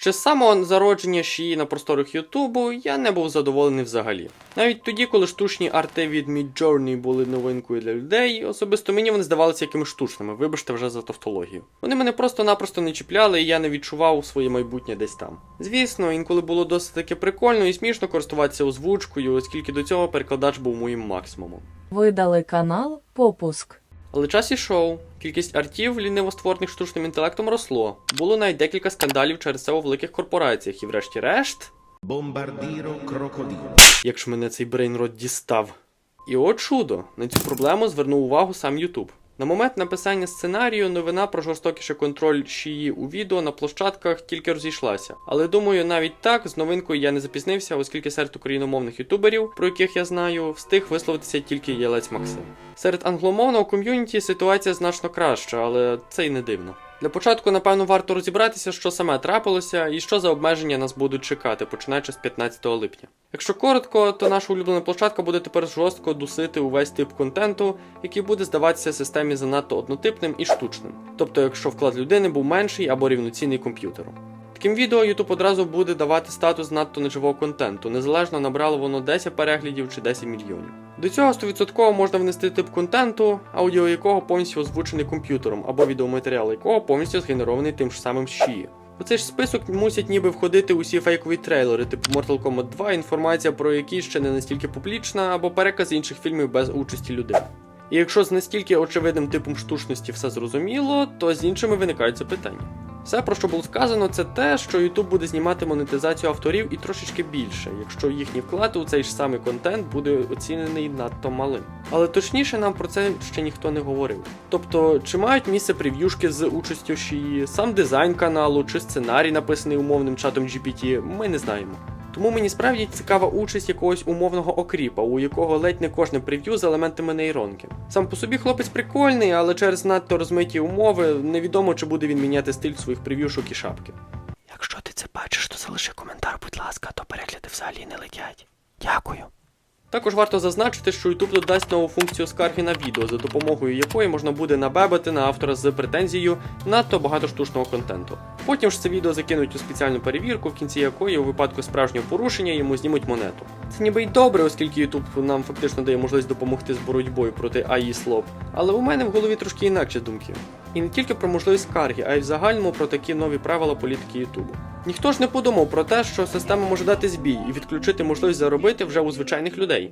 Ще з самого зародження шиї на просторах Ютубу я не був задоволений взагалі. Навіть тоді, коли штучні арти від Midjourney були новинкою для людей, особисто мені вони здавалися якимись штучними, вибачте вже за тавтологію. Вони мене просто-напросто не чіпляли, і я не відчував своє майбутнє десь там. Звісно, інколи було досить таки прикольно і смішно користуватися озвучкою, оскільки до цього перекладач був моїм максимумом. Видали канал Попуск. Але час ішов. Кількість артів, ліниво створених штучним інтелектом, росло. Було навіть декілька скандалів через це у великих корпораціях, і врешті-решт, Бомбардіро crocodilo. як ж мене цей брейнрод дістав. І от чудо, на цю проблему звернув увагу сам Ютуб. На момент написання сценарію новина про жорстокіший контроль шиї у відео на площадках тільки розійшлася. Але думаю, навіть так з новинкою я не запізнився, оскільки серед україномовних ютуберів, про яких я знаю, встиг висловитися тільки Єлець Максим. Серед англомовного ком'юніті ситуація значно краща, але це й не дивно. Для початку, напевно, варто розібратися, що саме трапилося і що за обмеження нас будуть чекати, починаючи з 15 липня. Якщо коротко, то наша улюблена площадка буде тепер жорстко дусити увесь тип контенту, який буде здаватися системі занадто однотипним і штучним. Тобто, якщо вклад людини був менший або рівноцінний комп'ютеру. Таким відео YouTube одразу буде давати статус надто неживого контенту, незалежно набрало воно 10 переглядів чи 10 мільйонів. До цього 100% можна внести тип контенту, аудіо якого повністю озвучений комп'ютером, або відеоматеріал якого повністю згенерований тим ж самим щі. У цей ж список мусять ніби входити усі фейкові трейлери, типу Mortal Kombat 2, інформація про які ще не настільки публічна, або переказ інших фільмів без участі людини. І якщо з настільки очевидним типом штучності все зрозуміло, то з іншими виникають запитання. Все, про що було сказано, це те, що YouTube буде знімати монетизацію авторів і трошечки більше, якщо їхній вклад у цей ж самий контент буде оцінений надто малим. Але точніше нам про це ще ніхто не говорив. Тобто, чи мають місце прев'юшки з участю шії, сам дизайн каналу, чи сценарій, написаний умовним чатом GPT, ми не знаємо. Тому мені справді цікава участь якогось умовного окріпа, у якого ледь не кожне прев'ю з елементами нейронки. Сам по собі хлопець прикольний, але через надто розмиті умови невідомо, чи буде він міняти стиль своїх прев'юшок і шапки. Якщо ти це бачиш, то залиши коментар, будь ласка, то перегляди взагалі не летять. Дякую. Також варто зазначити, що YouTube додасть нову функцію скарги на відео, за допомогою якої можна буде набебати на автора з претензією надто багато штучного контенту. Потім ж це відео закинуть у спеціальну перевірку, в кінці якої у випадку справжнього порушення йому знімуть монету. Це ніби й добре, оскільки YouTube нам фактично дає можливість допомогти з боротьбою проти AI слов. Але у мене в голові трошки інакші думки. І не тільки про можливість скарги, а й в загальному про такі нові правила політики Ютубу. Ніхто ж не подумав про те, що система може дати збій і відключити можливість заробити вже у звичайних людей.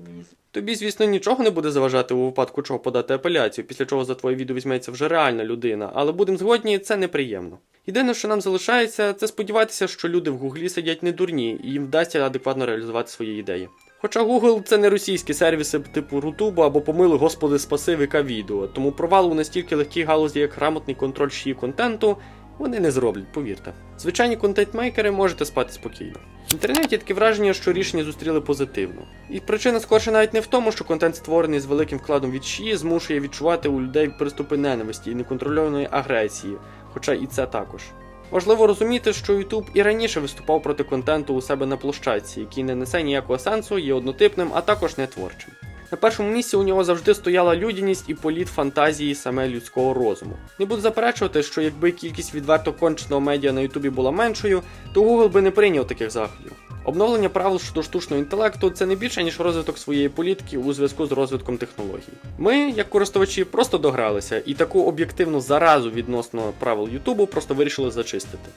Тобі, звісно, нічого не буде заважати у випадку чого подати апеляцію, після чого за твоє відео візьметься вже реальна людина, але будемо згодні, це неприємно. Єдине, що нам залишається, це сподіватися, що люди в Гуглі сидять не дурні і їм вдасться адекватно реалізувати свої ідеї. Хоча Google це не російські сервіси типу Рутубу або помили господи спаси ВК відео, тому провал у настільки легкій галузі, як грамотний контроль шиї контенту, вони не зроблять, повірте. Звичайні контент-мейкери можете спати спокійно. В інтернеті таке враження, що рішення зустріли позитивно. І причина скорше навіть не в тому, що контент створений з великим вкладом від шиї змушує відчувати у людей приступи ненависті і неконтрольованої агресії, хоча і це також. Важливо розуміти, що YouTube і раніше виступав проти контенту у себе на площадці, який не несе ніякого сенсу, є однотипним, а також не творчим. На першому місці у нього завжди стояла людяність і політ фантазії саме людського розуму. Не буду заперечувати, що якби кількість відверто конченого медіа на Ютубі була меншою, то Google би не прийняв таких заходів. Обновлення правил щодо штучного інтелекту це не більше ніж розвиток своєї політики у зв'язку з розвитком технологій. Ми, як користувачі, просто догралися і таку об'єктивну заразу відносно правил Ютубу просто вирішили зачистити.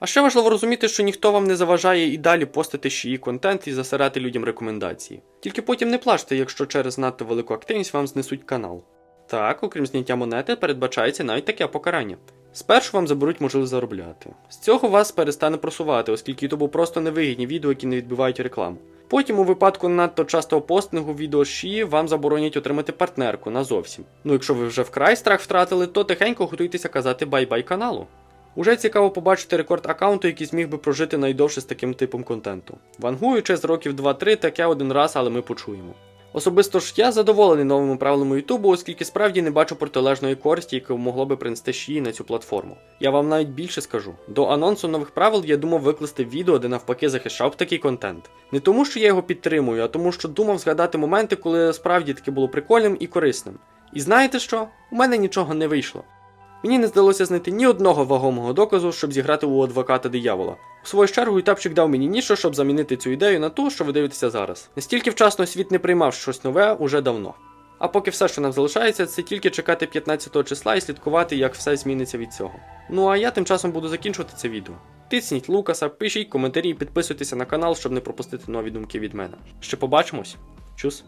А ще важливо розуміти, що ніхто вам не заважає і далі постити ще її контент і засирати людям рекомендації. Тільки потім не плачте, якщо через надто велику активність вам знесуть канал. Так, окрім зняття монети, передбачається навіть таке покарання. Спершу вам заберуть можливість заробляти. З цього вас перестане просувати, оскільки Ютубу просто невигідні відео, які не відбивають рекламу. Потім, у випадку надто частого постингу відео ші, вам заборонять отримати партнерку назовсім. Ну якщо ви вже вкрай страх втратили, то тихенько готуйтеся казати бай-бай каналу. Уже цікаво побачити рекорд аккаунту, який зміг би прожити найдовше з таким типом контенту. Вангуючи з років 2-3, таке один раз, але ми почуємо. Особисто ж я задоволений новими правилами Ютубу, оскільки справді не бачу протилежної користі, яку могло би принести шиї на цю платформу. Я вам навіть більше скажу. До анонсу нових правил я думав викласти відео, де навпаки захищав такий контент. Не тому, що я його підтримую, а тому, що думав згадати моменти, коли справді таке було прикольним і корисним. І знаєте що? У мене нічого не вийшло. Мені не здалося знайти ні одного вагомого доказу, щоб зіграти у адвоката диявола. У свою чергу Ютабчик дав мені ніщо, щоб замінити цю ідею на ту, що ви дивитеся зараз. Настільки вчасно світ не приймав щось нове уже давно. А поки все, що нам залишається, це тільки чекати 15 числа і слідкувати, як все зміниться від цього. Ну а я тим часом буду закінчувати це відео. Тисніть Лукаса, пишіть коментарі і підписуйтеся на канал, щоб не пропустити нові думки від мене. Ще побачимось. Чус!